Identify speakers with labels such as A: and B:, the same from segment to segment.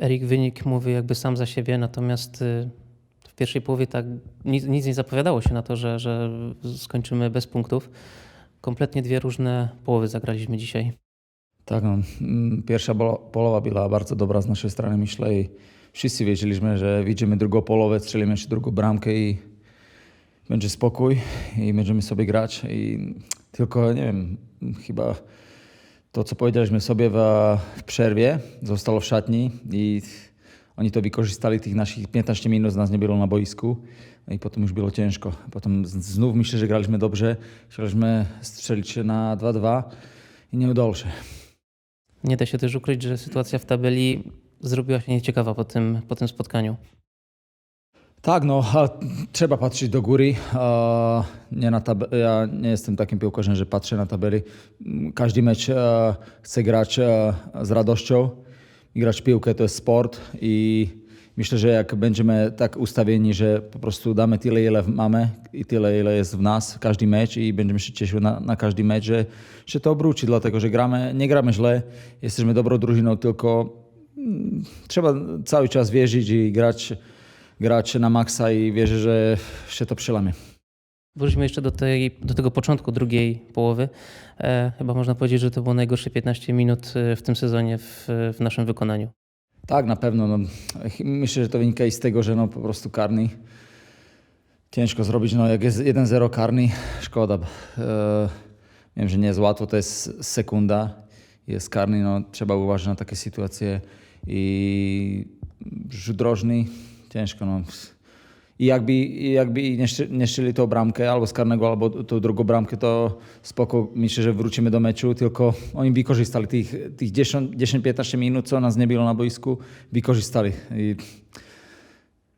A: Erik wynik mówi jakby sam za siebie, natomiast y, w pierwszej połowie tak nic, nic nie zapowiadało się na to, że, że skończymy bez punktów. Kompletnie dwie różne połowy zagraliśmy dzisiaj.
B: Tak, no, mm, pierwsza polowa była bardzo dobra z naszej strony, myślę i wszyscy wiedzieliśmy, że widzimy drugą połowę, strzelimy jeszcze drugą bramkę i będzie spokój i będziemy sobie grać i tylko, nie wiem, chyba to, co powiedzieliśmy sobie w, przerwie, zostało w szatni i oni to wykorzystali, tych naszych 15 minut nas nie było na boisku i potem już było ciężko. Potem z- znów myślę, że graliśmy dobrze, chcieliśmy strzelić się na 2-2 i nie udało się.
A: Nie da się też ukryć, że sytuacja w tabeli zrobiła się nieciekawa po tym, po tym spotkaniu.
B: Tak, no, trzeba patrzeć do góry. Nie na tab- ja nie jestem takim piłkarzem, że patrzę na tabeli. Każdy mecz e, chcę grać e, z radością. Grać piłkę to jest sport i myślę, że jak będziemy tak ustawieni, że po prostu damy tyle, ile mamy i tyle, ile jest w nas, każdy mecz i będziemy się cieszyć na, na każdy mecz, że się to obróci, dlatego że gramy, nie gramy źle, jesteśmy dobrą drużyną, tylko mm, trzeba cały czas wierzyć i grać grać na maksa i wierzę, że się to przelamy.
A: Wróćmy jeszcze do, tej, do tego początku drugiej połowy. E, chyba można powiedzieć, że to było najgorsze 15 minut e, w tym sezonie w, w naszym wykonaniu.
B: Tak, na pewno. No, myślę, że to wynika i z tego, że no, po prostu karny ciężko zrobić. No, jak jest 1-0 karny, szkoda. E, wiem, że nie jest łatwo, to jest sekunda. Jest karny, no, trzeba uważać na takie sytuacje. I rzut drożny, Těžko, no. Jak by, jak by nešili tou bramke, alebo z karného, alebo tou druhou bramke, to spoko, myslím, že vručíme do meču, tylko oni vykoristali tých, tých 10-15 minút, co nás nebylo na boisku, vykoristali. I...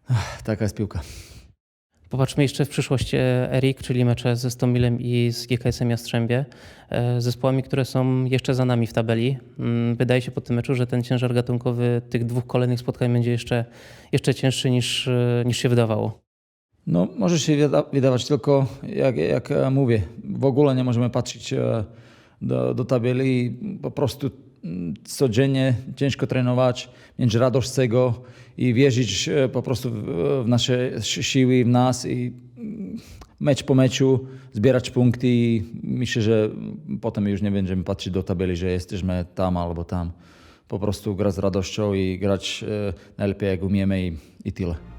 B: Ah, taká je spivka.
A: Popatrzmy jeszcze w przyszłość e, Erik, czyli mecze ze Stomilem i z GKS-em Jastrzębie. E, Zespołami, które są jeszcze za nami w tabeli. Mm, Wydaje się po tym meczu, że ten ciężar gatunkowy tych dwóch kolejnych spotkań będzie jeszcze, jeszcze cięższy niż, e, niż się wydawało.
B: No, może się wyda- wydawać, tylko jak, jak mówię, w ogóle nie możemy patrzeć do, do tabeli po prostu codziennie ciężko trenować, mieć radość z tego i wierzyć e, po prostu w, nasze si- siły, w nas i mm, mecz po meczu zbierać punkty i myślę, że potem już nie będziemy patrzeć do tabeli, że jesteśmy tam albo tam. Po prostu grać z radością i grać e, najlepiej jak umiemy i, i tyle.